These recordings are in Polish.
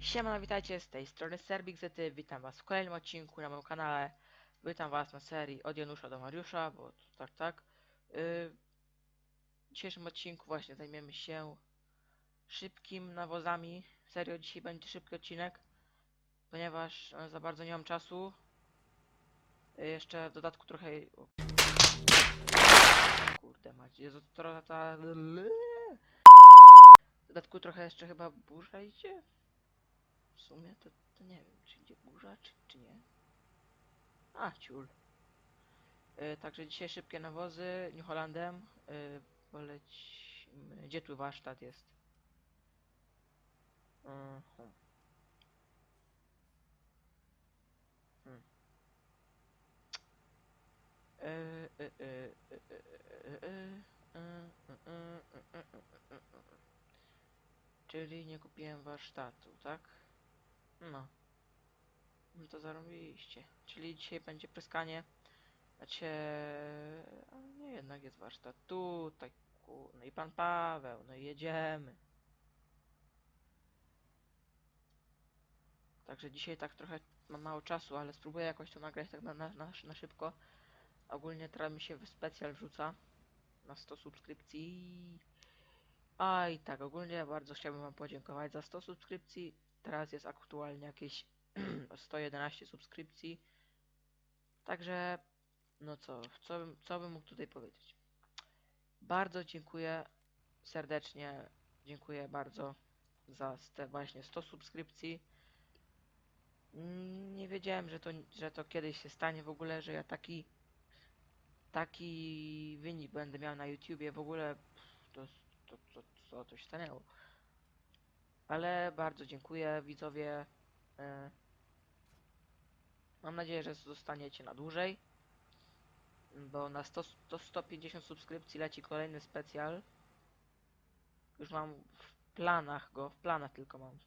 Siema, witajcie z tej strony Serbixety, witam was w kolejnym odcinku na moim kanale. Witam was na serii od Janusza do Mariusza, bo tak, tak. Yy, w dzisiejszym odcinku właśnie zajmiemy się szybkim nawozami. Serio, dzisiaj będzie szybki odcinek, ponieważ e, za bardzo nie mam czasu. Yy, jeszcze w dodatku trochę... O. Kurde macie, Jezu, trochę ta... W dodatku trochę jeszcze chyba burza idzie. W sumie to, to nie wiem, czy idzie burza, czy, czy nie. A, ciul. Y, także dzisiaj szybkie nawozy New Hollandem. Y, polecimy. Gdzie tu warsztat jest? Mhm. Czyli nie kupiłem warsztatu, tak? No. No to zarobiliście. Czyli dzisiaj będzie pryskanie. Znaczy... Nie, jednak jest warsztat tutaj. No i pan Paweł, no i jedziemy. Także dzisiaj tak trochę mam mało czasu, ale spróbuję jakoś to nagrać tak na, na, na, na szybko. Ogólnie teraz mi się w specjal wrzuca na 100 subskrypcji. A i tak, ogólnie bardzo chciałbym wam podziękować za 100 subskrypcji. Teraz jest aktualnie jakieś 111 subskrypcji. Także, no co, co bym, co bym mógł tutaj powiedzieć? Bardzo dziękuję serdecznie, dziękuję bardzo za te właśnie 100 subskrypcji. Nie wiedziałem, że to, że to kiedyś się stanie w ogóle, że ja taki taki wynik będę miał na YouTubie w ogóle to, to, to, to, to się stanęło. Ale bardzo dziękuję widzowie. E, Mam nadzieję, że zostaniecie na dłużej. Bo na 100, 100, 150 subskrypcji leci kolejny specjal. Już mam w planach go, w planach tylko mam.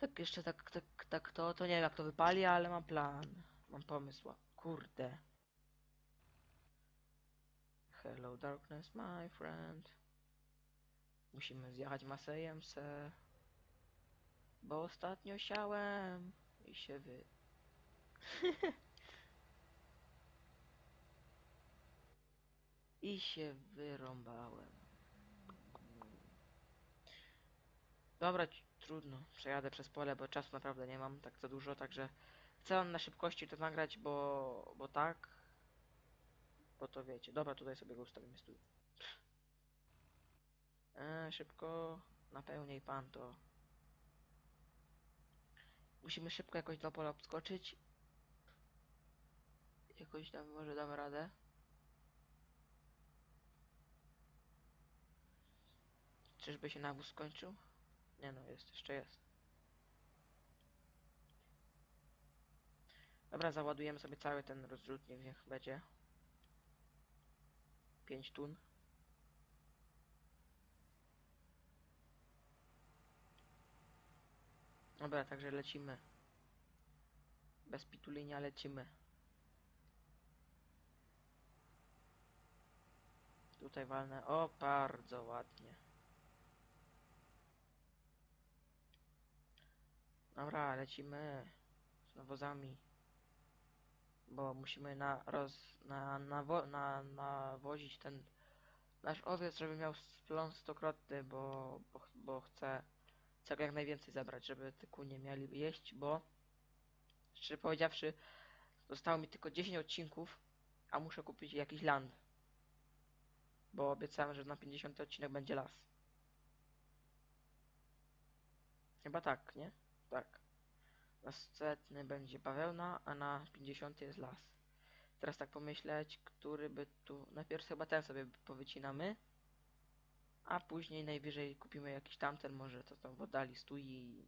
Tak jeszcze tak, tak, tak to, to nie wiem jak to wypali, ale mam plan. Mam pomysł. Kurde. Hello darkness my friend. Musimy zjechać Masejem se. Bo ostatnio siałem i się wy... I się wyrąbałem. Dobra, trudno. Przejadę przez pole, bo czasu naprawdę nie mam tak za dużo, także chcę na szybkości to nagrać, bo, bo tak. Bo to wiecie. Dobra, tutaj sobie go ustawimy stój. E, szybko napełnij pan to. Musimy szybko jakoś do pola obskoczyć. Jakoś tam może damy radę. Czyżby się nawóz skończył? Nie no, jest, jeszcze jest. Dobra, załadujemy sobie cały ten rozrzutnik, niech będzie. 5 tun. Dobra, także lecimy. Bez pitulinia lecimy. Tutaj walnę. O, bardzo ładnie. Dobra, lecimy z nawozami. Bo musimy na roz... na, na, nawozić ten nasz owiec, żeby miał splon stokrotny, bo, bo, bo chcę, chcę jak najwięcej zabrać, żeby te kunie mieli jeść, bo szczerze powiedziawszy, zostało mi tylko 10 odcinków, a muszę kupić jakiś land. Bo obiecałem, że na 50 odcinek będzie las. Chyba tak, nie? Tak. Na setny będzie bawełna, a na 50 jest las. Teraz tak pomyśleć, który by tu... Najpierw chyba ten sobie powycinamy. A później najwyżej kupimy jakiś tamten, może to tam w oddali stój i...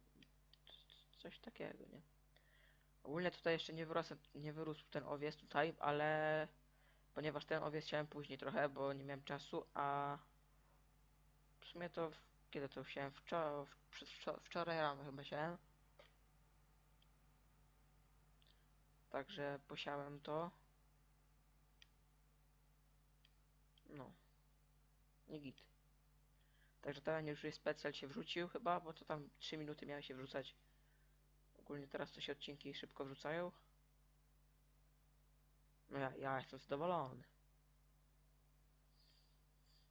Coś takiego, nie? Ogólnie tutaj jeszcze nie wyrósł, nie wyrósł ten owiec tutaj, ale... Ponieważ ten owiec chciałem później trochę, bo nie miałem czasu, a... W sumie to... Kiedy to wsiałem? Wczoraj, wczoraj rano chyba siałem. Także posiałem to. No. Nie git. Także teraz już specjal się wrzucił chyba, bo to tam 3 minuty miały się wrzucać. Ogólnie teraz to się odcinki szybko wrzucają. No ja, ja jestem zadowolony.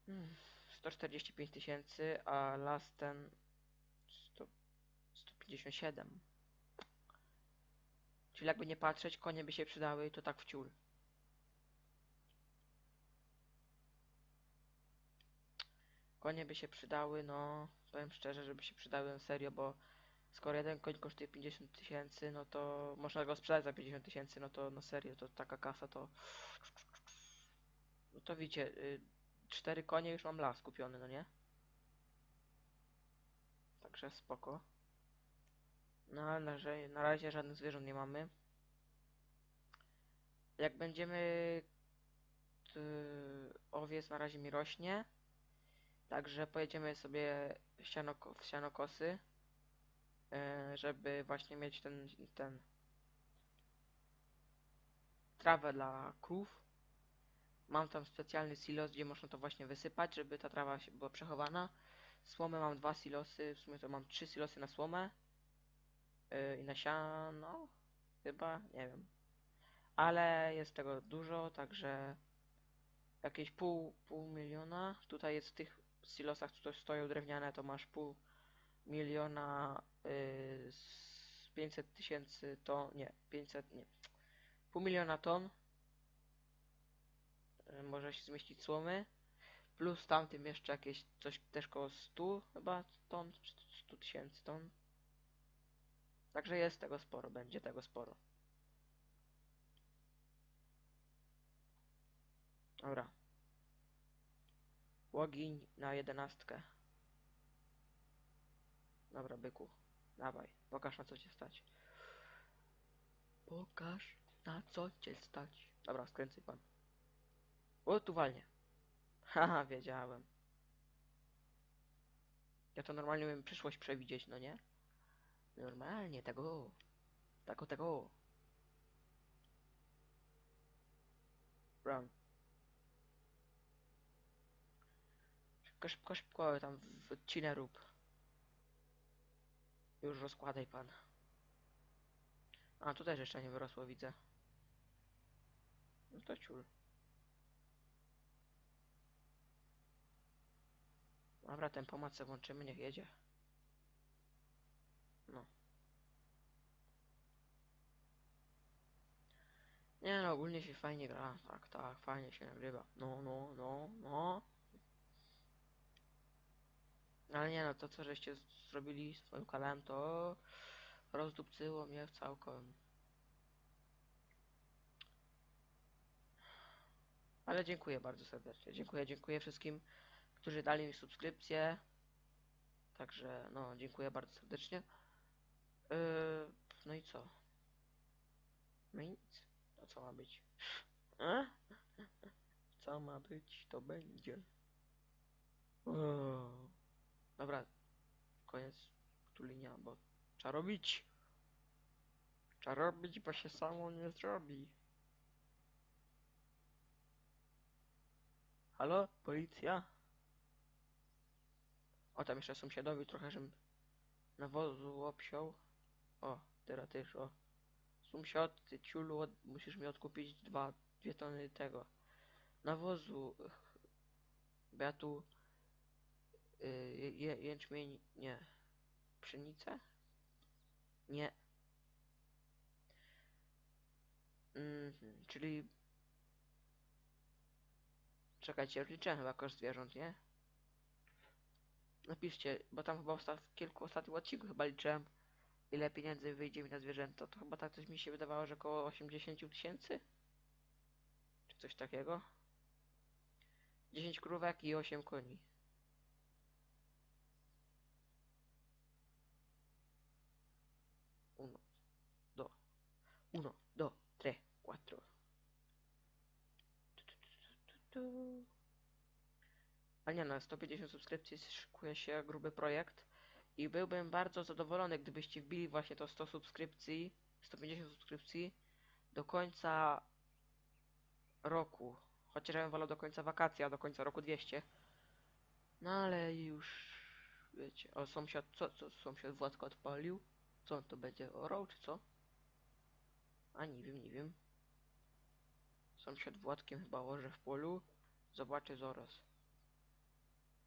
Hmm, 145 tysięcy, a last ten 100, 157. Czyli jakby nie patrzeć, konie by się przydały to tak w ciul. Konie by się przydały, no powiem szczerze, żeby się przydały na serio, bo skoro jeden koń kosztuje 50 tysięcy, no to można go sprzedać za 50 tysięcy, no to na serio, to taka kasa to... No to widzicie, y, cztery konie już mam las kupiony, no nie? Także spoko. No ale na na razie żadnych zwierząt nie mamy. Jak będziemy... Owiec na razie mi rośnie. Także pojedziemy sobie siano, w sianokosy. e, Żeby właśnie mieć ten, ten... Trawę dla krów. Mam tam specjalny silos, gdzie można to właśnie wysypać, żeby ta trawa była przechowana. Słomy mam dwa silosy, w sumie to mam trzy silosy na słomę. Yy, I na siano, chyba, nie wiem. Ale jest tego dużo, także jakieś pół, pół miliona. Tutaj jest w tych silosach, które stoją drewniane, to masz pół miliona yy, z 500 tysięcy ton, nie, 500, nie, pół miliona ton. Yy, może się zmieścić słomy. Plus tamtym jeszcze jakieś coś też koło 100 chyba ton, czy 100 tysięcy ton. Także jest tego sporo, będzie tego sporo. Dobra. Łogiń na jedenastkę. Dobra, byku. Dawaj, pokaż na co cię stać. Pokaż na co cię stać. Dobra, skręcaj pan. O, tu walnie. Haha, wiedziałem. Ja to normalnie umiem przyszłość przewidzieć, no nie? Normalnie, tego. Tako, tego. Run. Szybko, szybko, szybko, tam w odcinę rób. Już rozkładaj pan. A, tu też jeszcze nie wyrosło, widzę. No to ciul. Dobra, ten sobie włączymy, niech jedzie. No. Nie no, ogólnie się fajnie gra. Tak, tak, fajnie się nagrywa. No, no, no, no. Ale nie no, to co żeście zrobili z moim kanałem, to rozdupcyło mnie w całkiem. Ale dziękuję bardzo serdecznie. Dziękuję, dziękuję wszystkim, którzy dali mi subskrypcję. Także, no, dziękuję bardzo serdecznie. Yy, no i co? No i nic. Co ma być? A? Co ma być, to będzie. O. Dobra, koniec tu linia, bo trzeba robić. Trzeba robić, bo się samo nie zrobi. Halo? Policja? O, tam jeszcze sąsiadowi trochę, żem nawozu obsiął. O, teraz też, o. Sąsiad, ty ciulu, od, musisz mi odkupić dwa, dwie tony tego nawozu. Bo ja tu y, jęczmień, nie. Pszenicę? Nie. Mhm, czyli... Czekajcie, liczyłem chyba koszt zwierząt, nie? Napiszcie, bo tam chyba w kilku ostatnich odcinkach chyba liczyłem ile pieniędzy wyjdzie mi na zwierzęta. To chyba tak coś mi się wydawało, że około 80 tysięcy? Czy coś takiego? 10 krówek i 8 koni. Uno, do, uno, do, tre, quattro. A nie, na 150 subskrypcji szykuje się gruby projekt. I byłbym bardzo zadowolony, gdybyście wbili właśnie to 100 subskrypcji, 150 subskrypcji, do końca roku. Chociaż ja bym wolał do końca wakacji, a do końca roku 200. No ale już wiecie, o sąsiad, co, co sąsiad Władka odpalił? Co on to będzie, orał czy co? A nie wiem, nie wiem. Sąsiad Władkiem chyba orze w polu. Zobaczę zaraz.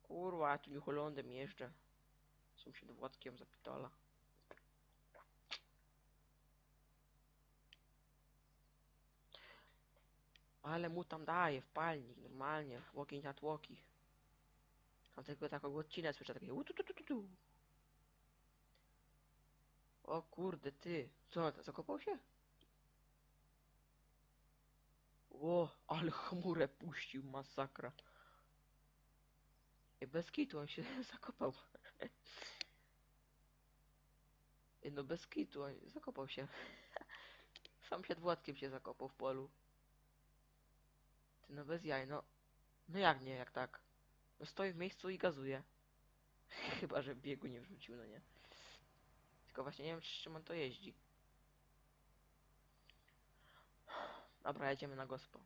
Kurwa, tu New Hollandem jeżdżę. Sąsiad Władkiem zapitala. Ale mu tam daje w palnik, normalnie, łokień na tłoki. Tam tylko takiego odcinę słyszę, takie ututututu. O kurde, ty, co, zakopał się? O, ale chmurę puścił, masakra. I bez kitu on się zakopał. No bez kitu, zakopał się. Sam przed Władkiem się zakopał w polu. Ty no bez jaj, no. No jak nie, jak tak? No stoi w miejscu i gazuje. Chyba, że biegu nie wrzucił, no nie. Tylko właśnie nie wiem, czy czym on to jeździ. Dobra, jedziemy na gospo.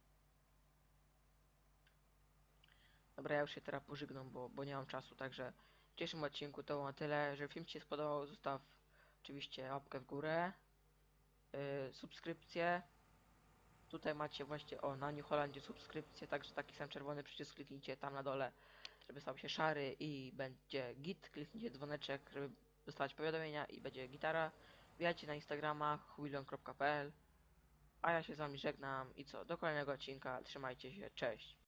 Dobra, ja już się teraz pożegnam, bo, bo nie mam czasu, także w dzisiejszym odcinku to było na tyle. Jeżeli film Ci się spodobał, zostaw oczywiście łapkę w górę, yy, subskrypcję. Tutaj macie właśnie, o, na New Hollandzie subskrypcję, także taki sam czerwony przycisk kliknijcie tam na dole, żeby stał się szary i będzie git, kliknijcie dzwoneczek, żeby dostawać powiadomienia i będzie gitara. Wbijajcie na Instagrama huilon.pl A ja się z wami żegnam i co, do kolejnego odcinka, trzymajcie się, cześć.